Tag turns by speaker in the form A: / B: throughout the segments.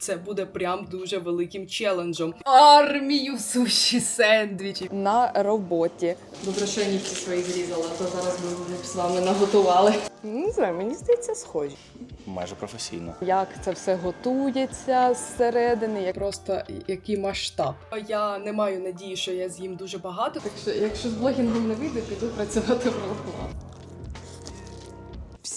A: Це буде прям дуже великим челенджем. Армію суші сендвічів на роботі. Добре, що я нігті свої зрізала, то зараз ми б з вами наготували. Не знаю, мені здається, схожі.
B: Майже професійно.
A: Як це все готується зсередини, як просто який масштаб. Я не маю надії, що я з'їм дуже багато. Так що, якщо з блогінгом не вийде, піду працювати в Роблокс.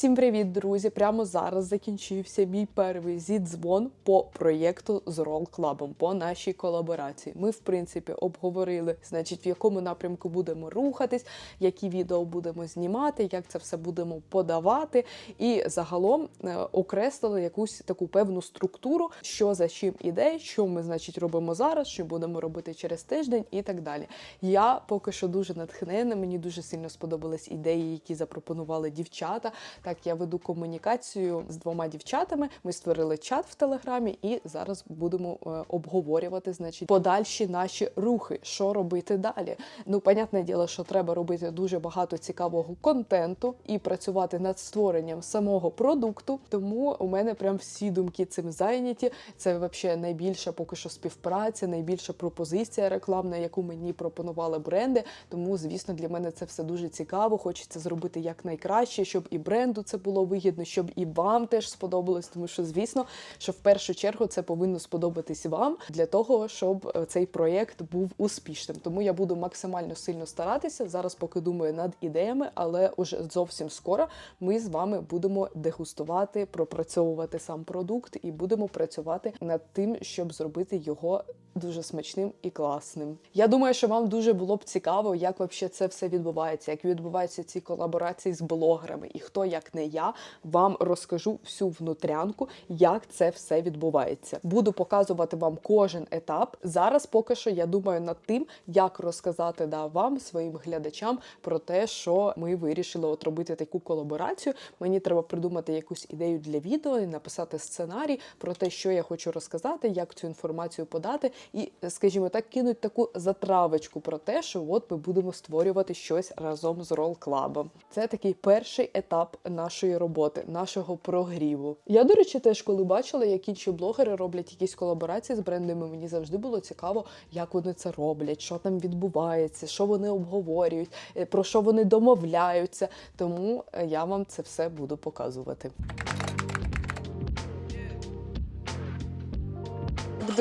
A: Всім привіт, друзі! Прямо зараз закінчився мій перший зідзвон по проєкту з Roll Club, по нашій колаборації. Ми, в принципі, обговорили, значить, в якому напрямку будемо рухатись, які відео будемо знімати, як це все будемо подавати, і загалом е, окреслили якусь таку певну структуру, що за чим іде, що ми, значить, робимо зараз, що будемо робити через тиждень і так далі. Я поки що дуже натхнена. Мені дуже сильно сподобались ідеї, які запропонували дівчата. Так, я веду комунікацію з двома дівчатами. Ми створили чат в телеграмі, і зараз будемо е, обговорювати, значить, подальші наші рухи, що робити далі. Ну, понятне діло, що треба робити дуже багато цікавого контенту і працювати над створенням самого продукту. Тому у мене прям всі думки цим зайняті. Це взагалі найбільша поки що співпраця, найбільша пропозиція рекламна, яку мені пропонували бренди. Тому, звісно, для мене це все дуже цікаво. Хочеться зробити якнайкраще, щоб і бренду це було вигідно, щоб і вам теж сподобалось. Тому що, звісно, що в першу чергу це повинно сподобатись вам для того, щоб е, цей проєкт був успішним. Тому я буду максимально сильно старатися. Зараз поки думаю над ідеями, але уже зовсім скоро ми з вами будемо дегустувати, пропрацьовувати сам продукт і будемо працювати над тим, щоб зробити його дуже смачним і класним. Я думаю, що вам дуже було б цікаво, як вообще це все відбувається, як відбуваються ці колаборації з блогерами, і хто, як не я, вам розкажу всю внутрянку, як це все відбувається. Буду показувати вам кожен етап. Зараз поки що я думаю над тим, як розказати да, вам, своїм глядачам, про те, що ми вирішили от робити таку колаборацію. Мені треба придумати якусь ідею для відео і написати сценарій про те, що я хочу розказати, як цю інформацію подати, і, скажімо так, кинуть таку затравочку про те, що от ми будемо створювати щось разом з Roll Club. Це такий перший етап нашої роботи, нашого прогріву. Я, до речі, теж коли бачила, як інші блогери роблять якісь колаборації з брендами, мені завжди було цікаво, як вони це роблять, що там відбувається, що вони обговорюють, е, про що вони домовляються. Тому е, я вам це все буду показувати.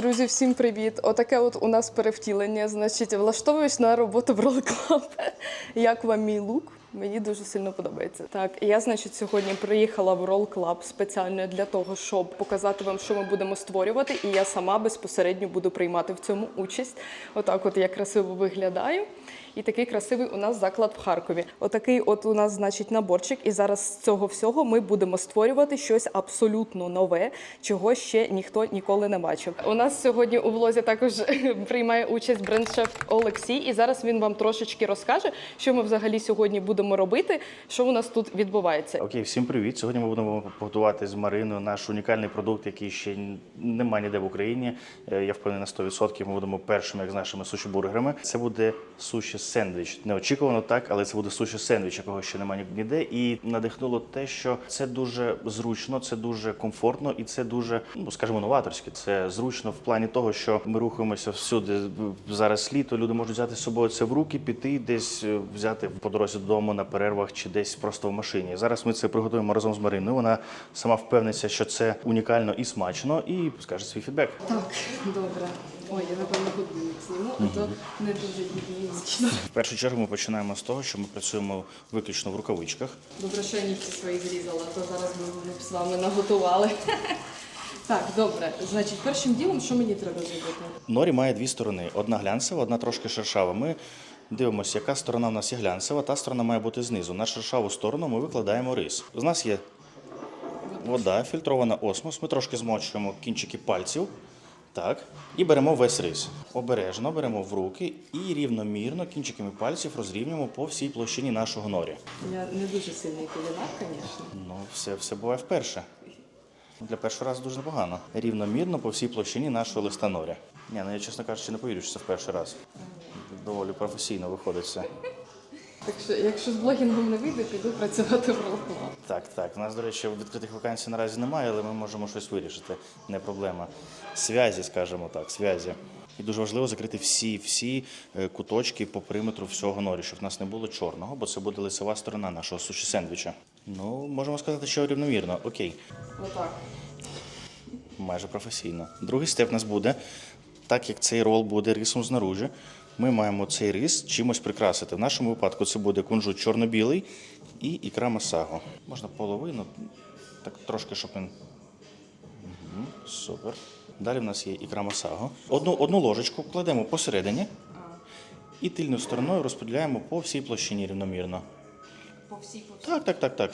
A: Друзі, всім привіт! Отаке от у нас перевтілення. Значить, влаштовуюсь на роботу в Roll. Як вам мій лук? Мені дуже сильно подобається. Так, я, значить, сьогодні приїхала в Roll спеціально для того, щоб показати вам, що ми будемо створювати, і я сама безпосередньо буду приймати в цьому участь. Отак, от я красиво виглядаю. І такий красивий у нас заклад в Харкові. Отакий, от у нас, значить, наборчик. І зараз з цього всього ми будемо створювати щось абсолютно нове, чого ще ніхто ніколи не бачив. У нас сьогодні у влозі також приймає участь бренд-шеф Олексій, і зараз він вам трошечки розкаже, що ми взагалі сьогодні будемо робити, що у нас тут відбувається.
B: Окей, всім привіт. Сьогодні ми будемо готувати з Мариною наш унікальний продукт, який ще немає ніде в Україні. Е, Я впевнений на 100%. Ми будемо першими, як з нашими суші-бургерами. Це буде суші сендвіч. Неочікувано так, але це буде суші сендвіч, якого ще немає ніде. І надихнуло те, що це дуже зручно, це дуже комфортно і це дуже, ну скажімо, новаторське. Це зручно в плані того, що ми рухаємося всюди. Зараз літо. Люди можуть взяти з собою це в руки, піти десь е, взяти по дорозі додому на перервах чи десь просто в машині. Зараз ми це приготуємо разом з Мариною. Вона сама впевниться, що це унікально і смачно, і скаже свій фідбек.
A: Так, добре. Ой, я напевно годинник зніму, а то не дуже гігієнічно.
B: В першу чергу ми починаємо з того, що ми працюємо виключно в рукавичках.
A: Добре, що я нігті свої зрізала, то зараз ми б з вами наготували. Так, добре. Значить, першим ділом, що мені треба зробити?
B: Норі має дві сторони: одна глянцева, одна трошки шершава. Ми дивимося, яка сторона в нас є глянцева, та сторона має бути знизу. На шершаву сторону ми викладаємо рис. У нас є вода, фільтрована осмос. Ми трошки змочуємо кінчики пальців. Так, і беремо весь рис. Обережно беремо в руки і рівномірно кінчиками пальців розрівнюємо по всій площині нашого норі.
A: Я не дуже сильний кулінар, звісно.
B: Ну, все, все буває вперше. Для першого разу дуже непогано. Рівномірно по всій площині нашого листа норя. Ні, ну я чесно кажучи, не повірю, що це в перший раз. Доволі професійно виходить все.
A: Так що, якщо з блогінгом не вийде, піду працювати в Роклаб.
B: Так, так. У нас, до речі, відкритих вакансій наразі немає, але ми можемо щось вирішити. Не проблема. Связі, скажімо так, связі. І дуже важливо закрити всі всі е, куточки по периметру всього норі, щоб в нас не було чорного, бо це буде лицева сторона нашого суші сендвіча. Ну, можемо сказати, що рівномірно. Окей,
A: Отак.
B: майже професійно. Другий степ у нас буде, так як цей рол буде рисом знаружи, ми маємо цей рис чимось прикрасити. В нашому випадку це буде кунжут чорно-білий і ікра масаго. Можна половину, так трошки, щоб він. Мгм, супер. Далі в нас є ікра масаго. Одну, одну ложечку кладемо посередині і тильною стороною розподіляємо по всій площині рівномірно.
A: По всій всій.
B: Так, так, так, так.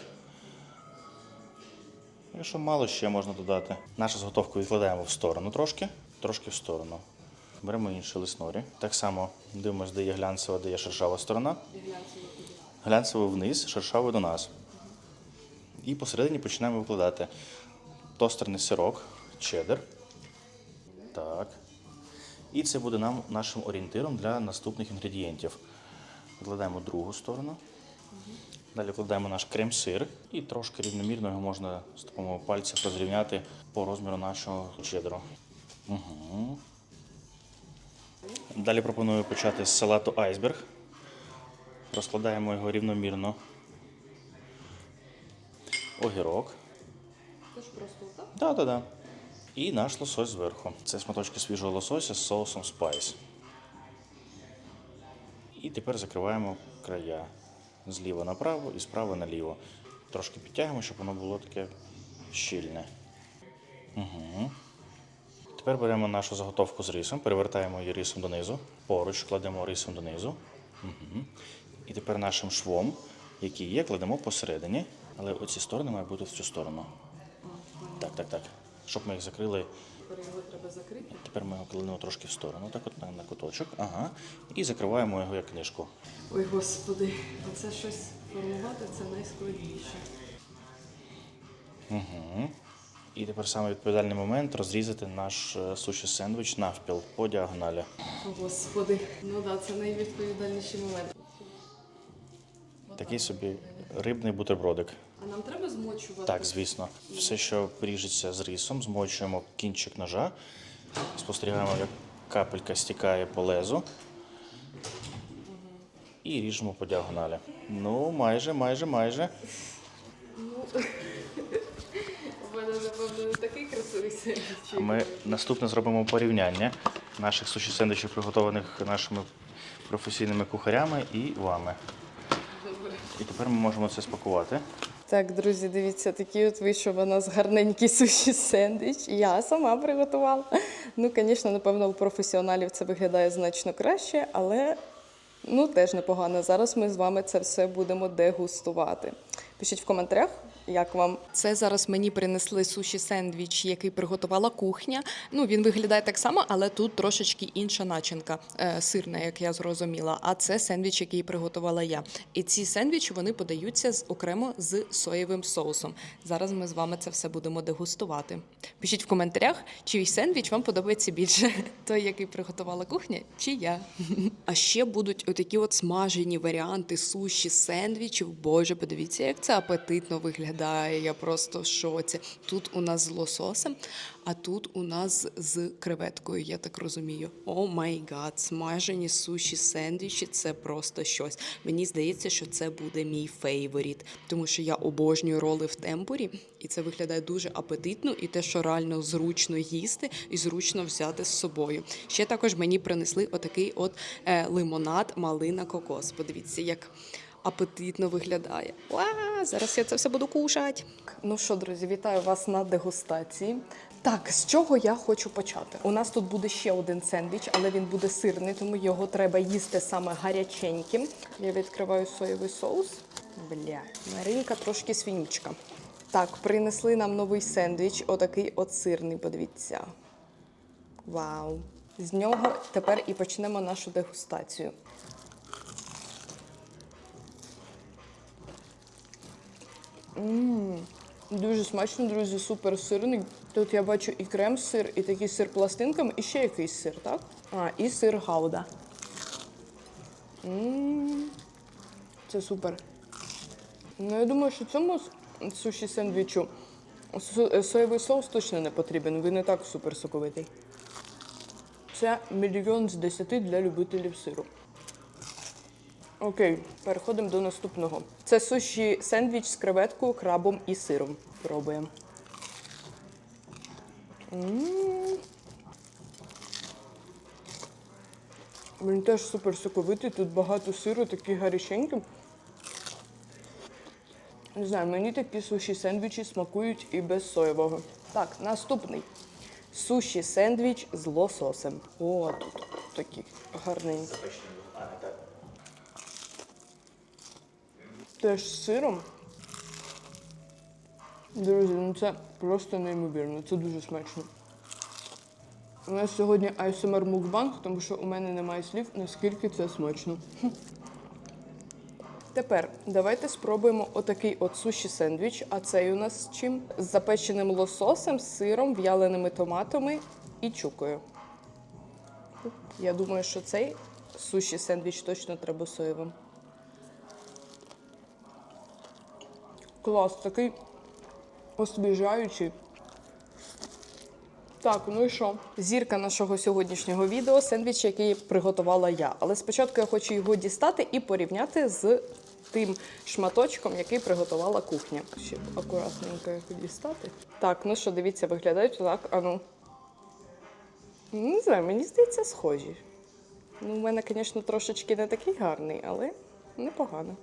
B: Якщо мало ще можна додати. Нашу зготовку відкладаємо в сторону трошки, трошки в сторону. Беремо інший лист норі. Так само дивимося, де є глянцева, де є шершава сторона. Глянцево вниз, шершаву до нас. І посередині починаємо викладати тостерний сирок, чеддер. Так. І це буде нам нашим орієнтиром для наступних інгредієнтів. Викладаємо другу сторону. Далі вкладаємо наш крем-сир і трошки рівномірно його можна з допомогою пальців розрівняти по розміру нашого чедру. Угу. Далі пропоную почати з салату айсберг. Розкладаємо його рівномірно. Огірок.
A: Це ж просто так.
B: Да, да, да. І наш лосось зверху. Це шматочки свіжого лосося з соусом спайс. І тепер закриваємо края зліва направо і справа наліво. Трошки підтягуємо, щоб воно було таке щільне. Угу. Тепер беремо нашу заготовку з рисом, перевертаємо її рисом донизу. Поруч кладемо рисом донизу. Угу. І тепер нашим швом, який є, кладемо посередині. Але оці сторони мають бути в цю сторону. Так, так, так. Щоб ми їх закрили.
A: Тепер його треба закрити.
B: Тепер ми його кладемо трошки в сторону, так от на, на куточок. Ага. І закриваємо його як книжку.
A: Ой, господи, оце щось формувати це найскладніше.
B: Угу. І тепер саме відповідальний момент розрізати наш е, суші сендвіч навпіл по діагоналі.
A: О, господи, ну да, це найвідповідальніший момент.
B: Такий собі рибний бутербродик.
A: А нам треба змочувати?
B: Так, звісно. Все, що ріжеться з рисом, змочуємо кінчик ножа, спостерігаємо, як капелька стікає по лезу. І ріжемо по діагоналі. Ну, майже, майже, майже.
A: У мене, напевно, не такий красивий сендвіч.
B: Ми наступне зробимо порівняння наших суші сендвічів, приготованих нашими професійними кухарями і вами. Добре. І тепер ми можемо це спакувати.
A: Так, друзі, дивіться, такий от вийшов у нас гарненький суші сендвіч. Я сама приготувала. Ну, звісно, напевно, у професіоналів це виглядає значно краще, але ну теж непогано. Зараз ми з вами це все будемо дегустувати. Пишіть в коментарях, як вам. Це зараз мені принесли суші сендвіч, який приготувала кухня. Ну, він виглядає так само, але тут трошечки інша начинка, е, сирна, як я зрозуміла. А це сендвіч, який приготувала я. І ці сендвічі вони подаються з окремо з соєвим соусом. Зараз ми з вами це все будемо дегустувати. Пишіть в коментарях, чий сендвіч вам подобається більше: той, який приготувала кухня, чи я. А ще будуть отакі от смажені варіанти суші сендвічів. Боже, подивіться, як це апетитно виглядає. Я просто в шоці. Тут у нас з лососем, а тут у нас з креветкою, я так розумію. О май гад, смажені суші сендвічі це просто щось. Мені здається, що це буде мій фейворіт, тому що я обожнюю роли в темпорі, і це виглядає дуже апетитно, і те, що реально зручно їсти і зручно взяти з собою. Ще також мені принесли отакий от е, лимонад, малина, кокос. Подивіться, як апетитно виглядає. Ва, зараз я це все буду кушати. Ну що, друзі, вітаю вас на дегустації. Так, з чого я хочу почати? У нас тут буде ще один сендвіч, але він буде сирний, тому його треба їсти саме гаряченьким. Я відкриваю соєвий соус. Бля, Маринка трошки свінічка. Так, принесли нам новий сендвіч, отакий от сирний, подивіться. Вау! З нього тепер і почнемо нашу дегустацію. Дуже смачно, друзі, супер сирний. Тут я бачу і крем-сир, і такий сир пластинками, і ще якийсь сир, так? А, і сир гауда. М, Це супер. Ну, я думаю, що цьому суші сендвічу соєвий соус точно не потрібен. Він не так супер соковитий. Це мільйон з десяти для любителів сиру. Окей, переходимо до наступного. Це суші сендвіч з креветкою, крабом і сиром. Пробуємо. М. Він теж супер соковитий, тут багато сиру, такі гаряченькі. Не знаю, мені такі суші сендвічі смакують і без соєвого. Так, наступний. Суші сендвіч з лососем. О, тут такі гарненькі. Теж з сиром. Друзі, ну це просто неймовірно, це дуже смачно. У нас сьогодні ASMR мукбанг, тому що у мене немає слів, наскільки це смачно. Тепер давайте спробуємо отакий от суші сендвіч. А цей у нас з чим? З запеченим лососем, сиром, в'яленими томатами і чукою. Я думаю, що цей суші сендвіч точно треба соєвим. Клас, такий освіжаючий. Так, ну і що? Зірка нашого сьогоднішнього відео сендвіч, який приготувала я. Але спочатку я хочу його дістати і порівняти з тим шматочком, який приготувала кухня. Ще акуратненько його дістати. Так, ну що, дивіться, виглядають так. А ну. Не знаю, мені здається, схожі. Ну, у мене, звісно, трошечки не такий гарний, але непогано.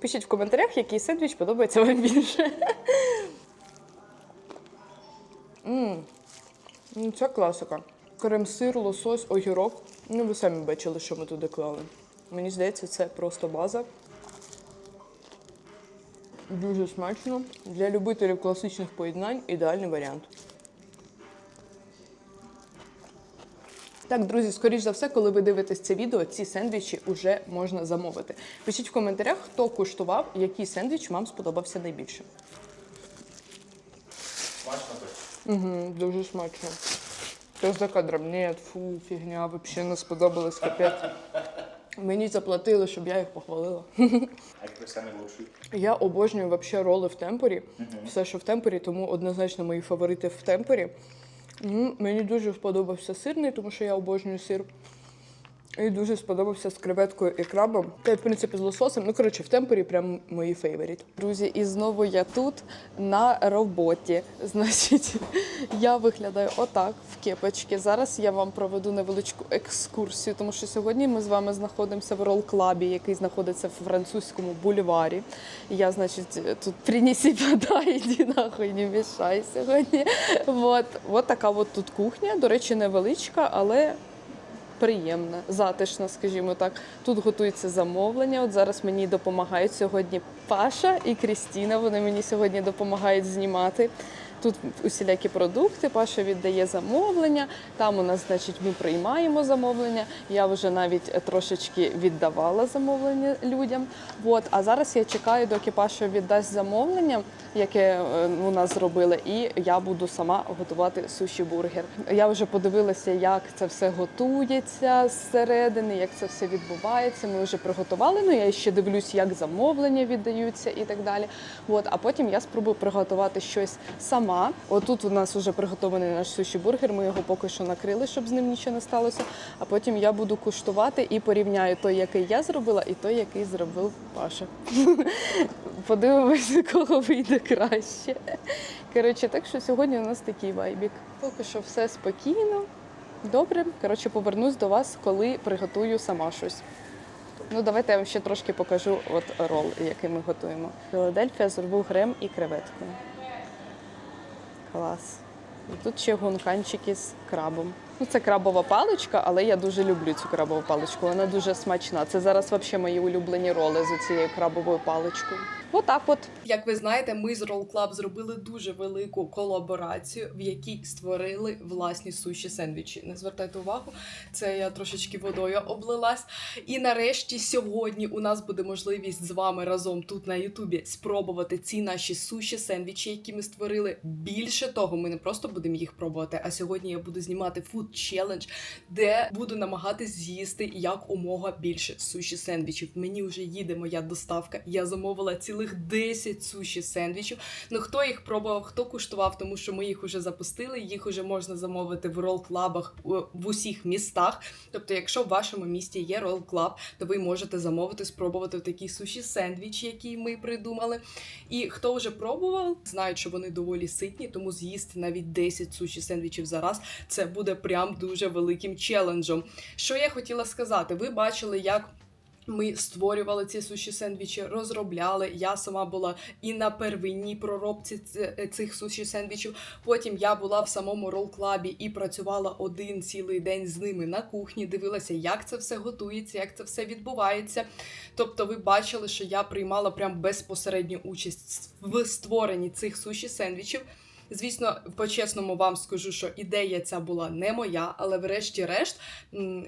A: Пишіть в коментарях, який сендвіч подобається вам більше. М, Ну, це класика. Крем-сир, лосось, огірок. Ну, ви самі бачили, що ми туди клали. Мені здається, це просто база. Дуже смачно. Для любителів класичних поєднань ідеальний варіант. Так, друзі, скоріш за все, коли ви дивитесь це відео, ці сендвічі вже можна замовити. Пишіть в коментарях, хто куштував, який сендвіч вам сподобався найбільше.
B: Смачно?
A: Угу, дуже смачно. Хто за кадром? Ні, фу, фігня, взагалі не сподобалось капець. Мені заплатили, щоб я їх похвалила.
B: А який самий лучший?
A: Я обожнюю вообще роли в темпорі. Все, що в темпорі, тому однозначно мої фаворити в темпорі. М, Мені дуже сподобався сирний, тому що я обожнюю сир. І дуже сподобався з креветкою і крабом. Та й, в принципі, з лососем. Ну, коротше, в темпорі прям мої фейворіт. Друзі, і знову я тут на роботі. Значить, я виглядаю отак в кепочці. Зараз я вам проведу невеличку екскурсію, тому що сьогодні ми з вами знаходимося в рол-клабі, який знаходиться в французькому бульварі. Я, значить, тут принеси подай, іди нахуй, не мішай сьогодні. Вот. от така от тут кухня. До речі, невеличка, але приємна, затишна, скажімо так. Тут готується замовлення. От зараз мені допомагають сьогодні Паша і Крістіна. Вони мені сьогодні допомагають знімати. Тут усілякі продукти, Паша віддає замовлення. Там у нас, значить, ми приймаємо замовлення. Я вже навіть трошечки віддавала замовлення людям. От, а зараз я чекаю, доки Паша віддасть замовлення, яке е, у нас зробили, і я буду сама готувати суші бургер. Я вже подивилася, як це все готується зсередини, як це все відбувається. Ми вже приготували. Ну я ще дивлюсь, як замовлення віддаються і так далі. От, а потім я спробую приготувати щось сама. Отут у нас вже приготований наш суші бургер. Ми його поки що накрили, щоб з ним нічого не сталося. А потім я буду куштувати і порівняю той, який я зробила, і той, який зробив Паша. Подивимося, кого вийде краще. Коротше, так що сьогодні у нас такий вайбік. Поки що все спокійно. Добре. Коротше, повернусь до вас, коли приготую сама щось. Ну, давайте я вам ще трошки покажу от рол, який ми готуємо. Філадельфія з грем і креветкою. Клас. І тут ще гонканчики з крабом. Ну, це крабова паличка, але я дуже люблю цю крабову паличку. Вона дуже смачна. Це зараз взагалі мої улюблені роли з цією крабовою паличкою. Отак от. Як ви знаєте, ми з Roll Club зробили дуже велику колаборацію, в якій створили власні суші сендвічі. Не звертайте увагу, це я трошечки водою облилась. І нарешті сьогодні у нас буде можливість з вами разом тут на Ютубі спробувати ці наші суші сендвічі, які ми створили. Більше того, ми не просто будемо їх пробувати, а сьогодні я буду знімати фуд Food Challenge, де буду намагатись з'їсти якомога більше суші сендвічів. Мені вже їде моя доставка. Я замовила цілих 10 суші сендвічів. Ну хто їх пробував, хто куштував, тому що ми їх уже запустили. Їх уже можна замовити в рол клабах в усіх містах. Тобто, якщо в вашому місті є рол клаб, то ви можете замовити, спробувати такі суші сендвічі, які ми придумали. І хто вже пробував, знають, що вони доволі ситні, тому з'їсти навіть 10 суші сендвічів за раз це буде прям дуже великим челенджем. Що я хотіла сказати? Ви бачили, як. Ми створювали ці суші сендвічі, розробляли. Я сама була і на первинній проробці цих суші сендвічів. Потім я була в самому рол-клабі і працювала один цілий день з ними на кухні. Дивилася, як це все готується, як це все відбувається. Тобто, ви бачили, що я приймала прям безпосередню участь в створенні цих суші сендвічів. Звісно, по-чесному вам скажу, що ідея ця була не моя, але врешті-решт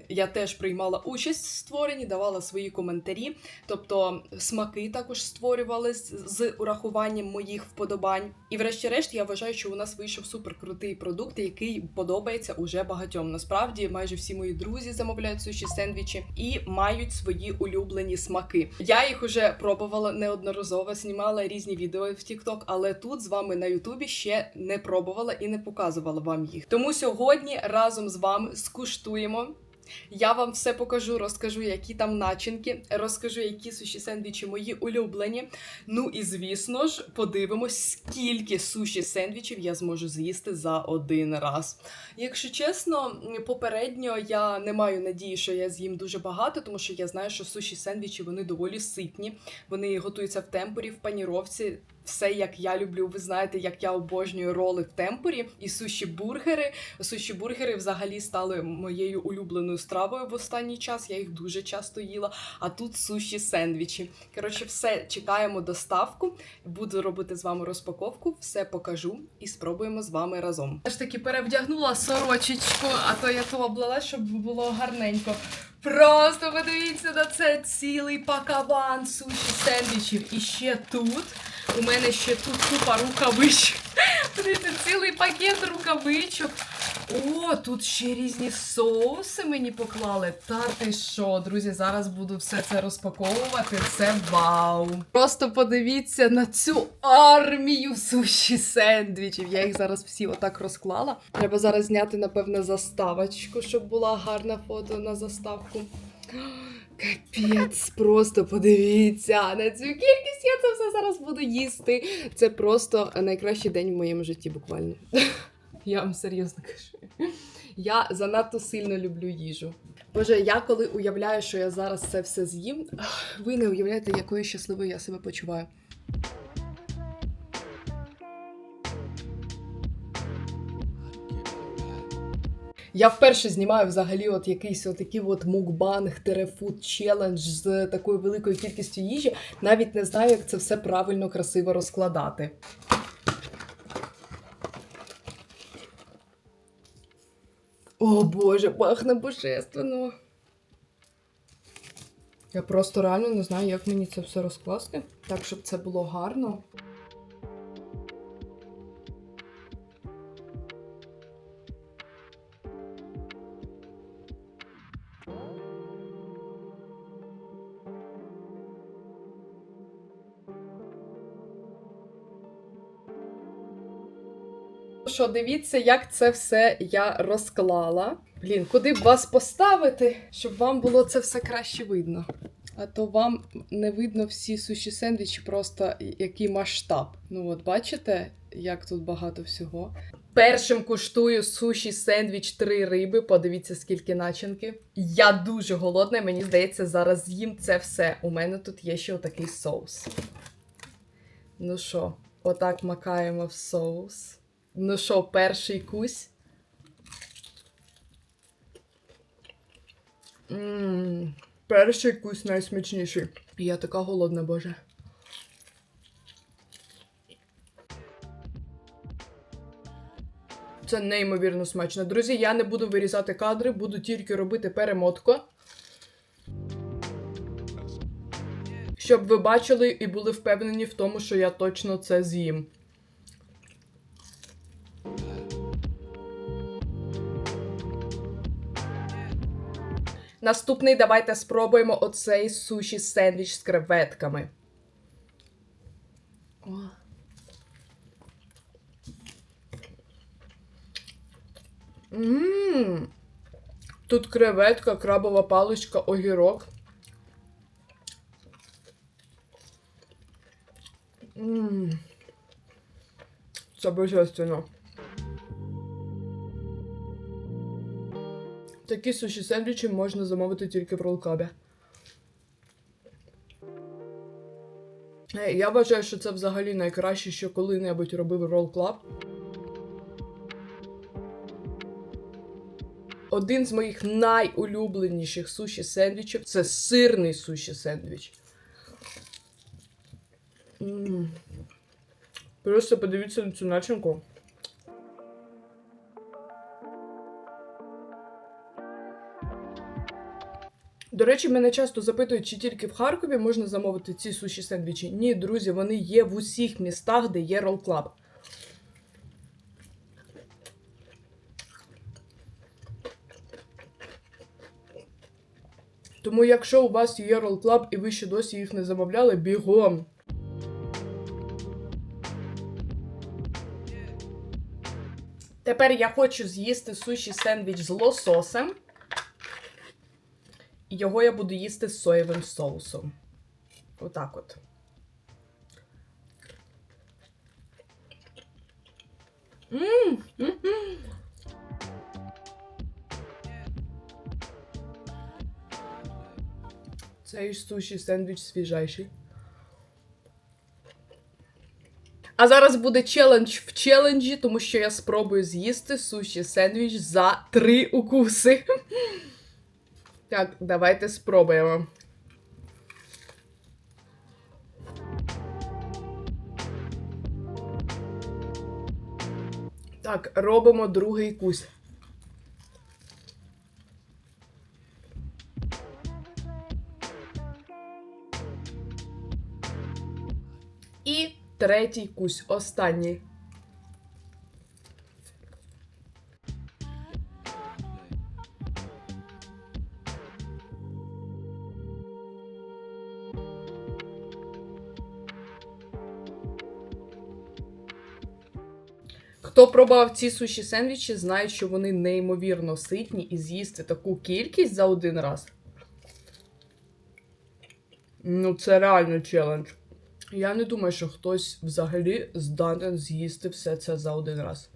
A: я теж приймала участь в створенні, давала свої коментарі. Тобто смаки також створювали з, з урахуванням моїх вподобань. І врешті-решт я вважаю, що у нас вийшов суперкрутий продукт, який подобається уже багатьом. Насправді, майже всі мої друзі замовляють суші сендвічі і мають свої улюблені смаки. Я їх уже пробувала неодноразово, знімала різні відео в TikTok, але тут з вами на Ютубі ще не пробувала і не показувала вам їх. Тому сьогодні разом з вами скуштуємо. Я вам все покажу, розкажу, які там начинки, розкажу, які суші сендвічі мої улюблені. Ну і звісно ж, подивимось, скільки суші сендвічів я зможу з'їсти за один раз. Якщо чесно, попередньо я не маю надії, що я з'їм дуже багато, тому що я знаю, що суші сендвічі вони доволі ситні. Вони готуються в темпорі, в паніровці. Все як я люблю. Ви знаєте, як я обожнюю роли в темпорі і суші бургери. Суші бургери взагалі стали моєю улюбленою стравою в останній час. Я їх дуже часто їла. А тут суші сендвічі. Коротше, все чекаємо доставку. Буду робити з вами розпаковку, все покажу і спробуємо з вами разом. Я ж таки перевдягнула сорочечку, а то я то облала, щоб було гарненько. Просто подивіться на це цілий пакаван суші сендвічів. І ще тут. У мене ще тут купа рукавичок. Подивіться, цілий пакет рукавичок. О, тут ще різні соуси мені поклали. Та ти що, друзі, зараз буду все це розпаковувати. Це вау. Просто подивіться на цю армію суші сендвічів. Я їх зараз всі отак розклала. Треба зараз зняти, напевно, заставочку, щоб була гарна фото на заставку. Капець, просто подивіться на цю кількість. Я це все зараз буду їсти. Це просто найкращий день в моєму житті, буквально. Я вам серйозно кажу. Я занадто сильно люблю їжу. Боже, я коли уявляю, що я зараз це все з'їм, ви не уявляєте, якою щасливою я себе почуваю. Я вперше знімаю взагалі от якийсь отакий от мукбанг, терефуд челендж з такою великою кількістю їжі. Навіть не знаю, як це все правильно, красиво розкладати. О Боже, пахне божественно. Я просто реально не знаю, як мені це все розкласти, так, щоб це було гарно. Що, дивіться, як це все я розклала. Блін, куди б вас поставити, щоб вам було це все краще видно. А то вам не видно всі суші сендвічі, просто який масштаб. Ну от бачите, як тут багато всього. Першим куштую суші сендвіч три риби. Подивіться, скільки начинки. Я дуже голодна, мені здається, зараз з'їм це все. У мене тут є ще отакий соус. Ну що, отак макаємо в соус. Ну що, перший кусь. Ммм, перший кусь найсмачніший. Я така голодна, боже. Це неймовірно смачно. Друзі, я не буду вирізати кадри, буду тільки робити перемотку. Щоб ви бачили і були впевнені в тому, що я точно це з'їм. Наступний давайте спробуємо оцей суші сендвіч з креветками. О. Мм. Тут креветка, крабова паличка, огірок. Мм. Це божественно. Такі суші сендвічі можна замовити тільки в ролкабі. Е, Я вважаю, що це взагалі найкраще, що коли-небудь робив Roll Club. Один з моїх найулюбленіших суші сендвічів це сирний суші сендвіч. Просто подивіться на цю начинку. До речі, мене часто запитують, чи тільки в Харкові можна замовити ці суші сендвічі. Ні, друзі, вони є в усіх містах, де є Roll Club. Тому, якщо у вас є Roll Club і ви ще досі їх не замовляли, бігом. Тепер я хочу з'їсти суші сендвіч з лососем. Його я буду їсти з соєвим соусом. Отак от. М, м, м. Цей суші сендвіч свіжайший. А зараз буде челендж в челенджі, тому що я спробую з'їсти суші сендвіч за три укуси. Так, давайте спробуємо. Так, робимо другий кусь. І третій кусь, останній. Хто пробував ці суші сендвічі, знає, що вони неймовірно ситні і з'їсти таку кількість за один раз. Ну, це реально челендж. Я не думаю, що хтось взагалі здатен з'їсти все це за один раз.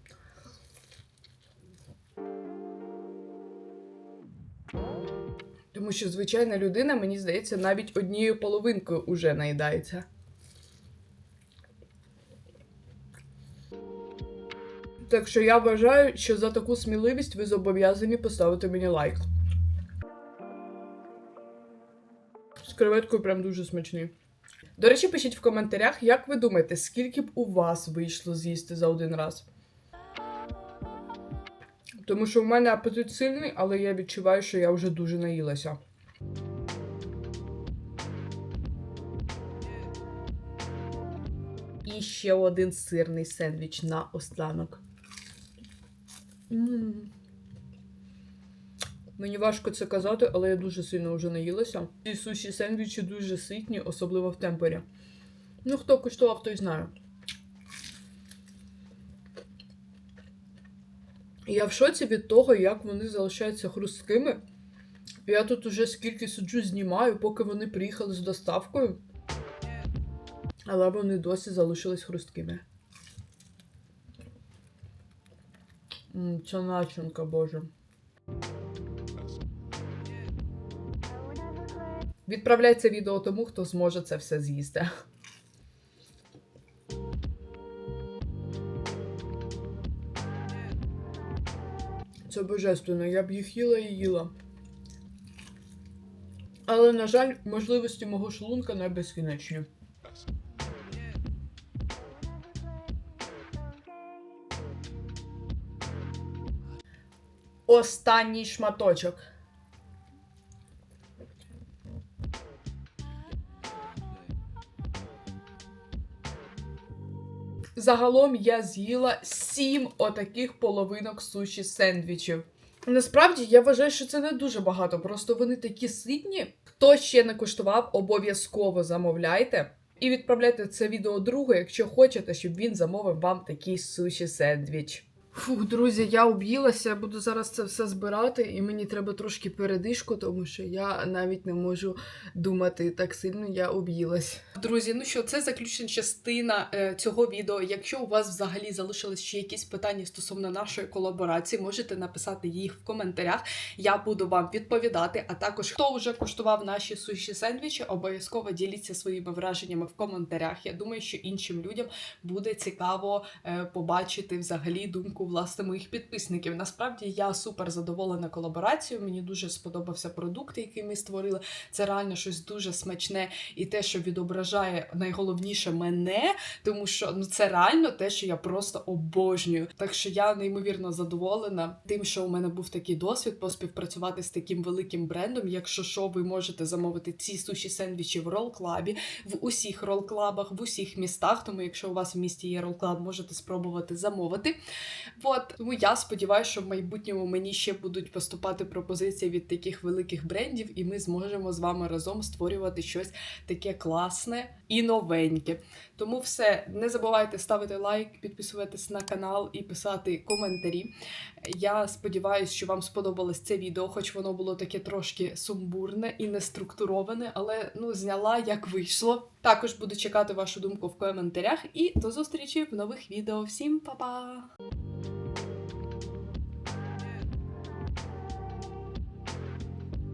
A: Тому що звичайна людина, мені здається, навіть однією половинкою уже наїдається. Так що я вважаю, що за таку сміливість ви зобов'язані поставити мені лайк. З креветкою прям дуже смачні. До речі, пишіть в коментарях, як ви думаєте, скільки б у вас вийшло з'їсти за один раз? Тому що в мене апетит сильний, але я відчуваю, що я вже дуже наїлася. І ще один сирний сендвіч на останок. Мені важко це казати, але я дуже сильно вже наїлася. Ці суші сендвічі дуже ситні, особливо в темпері. Ну, хто куштував, той знає. Я в шоці від того, як вони залишаються хрусткими. Я тут уже скільки сиджу, знімаю, поки вони приїхали з доставкою. Але вони досі залишились хрусткими. М, Ця начинка, боже. Відправляй це відео тому, хто зможе це все з'їсти. Це божественно, я б їх їла і їла. Але, на жаль, можливості мого шлунка не безкінечні. Останній шматочок. Загалом я з'їла сім отаких половинок суші сендвічів. Насправді я вважаю, що це не дуже багато. Просто вони такі ситні. Хто ще не куштував, обов'язково замовляйте. І відправляйте це відео другу, якщо хочете, щоб він замовив вам такий суші сендвіч. Фух, друзі, я об'їлася, я буду зараз це все збирати, і мені треба трошки передишку, тому що я навіть не можу думати так сильно, я об'їлась. Друзі, ну що, це заключна частина е, цього відео. Якщо у вас взагалі залишились ще якісь питання стосовно нашої колаборації, можете написати їх в коментарях. Я буду вам відповідати. А також хто вже куштував наші суші сендвічі, обов'язково діліться своїми враженнями в коментарях. Я думаю, що іншим людям буде цікаво е, побачити взагалі думку власне моїх підписників. Насправді я супер задоволена колаборацією. Мені дуже сподобався продукт, який ми створили. Це реально щось дуже смачне і те, що відображає найголовніше мене, тому що ну це реально те, що я просто обожнюю. Так що я неймовірно задоволена тим, що у мене був такий досвід поспівпрацювати з таким великим брендом. Якщо що, ви можете замовити ці суші сендвічі в рол клабі, в усіх рол клабах, в усіх містах. Тому, якщо у вас в місті є рол клаб, можете спробувати замовити. От тому я сподіваюся, що в майбутньому мені ще будуть поступати пропозиції від таких великих брендів, і ми зможемо з вами разом створювати щось таке класне і новеньке. Тому все, не забувайте ставити лайк, підписуватись на канал і писати коментарі. Я сподіваюся, що вам сподобалось це відео, хоч воно було таке трошки сумбурне і неструктуроване, але ну зняла як вийшло. Також буду чекати вашу думку в коментарях і до зустрічі в нових відео. Всім па-па!